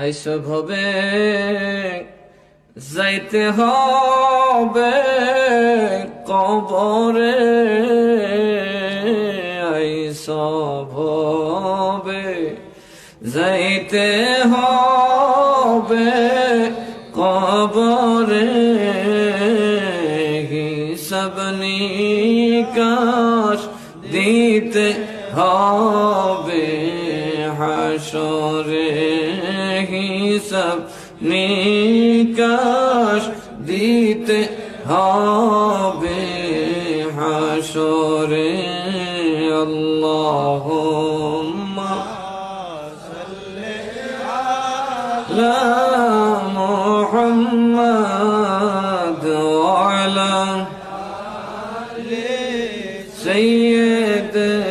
আইসভবে যাইতে হবে কবরে। আইসভবে যাইতে হবে কবরে। হিসাব নিকাশ দিতে হবে। হাসরে হিসাব নিকাশ দিতে হবে হাসরে। আল্লাহ محمد وعلى سيدنا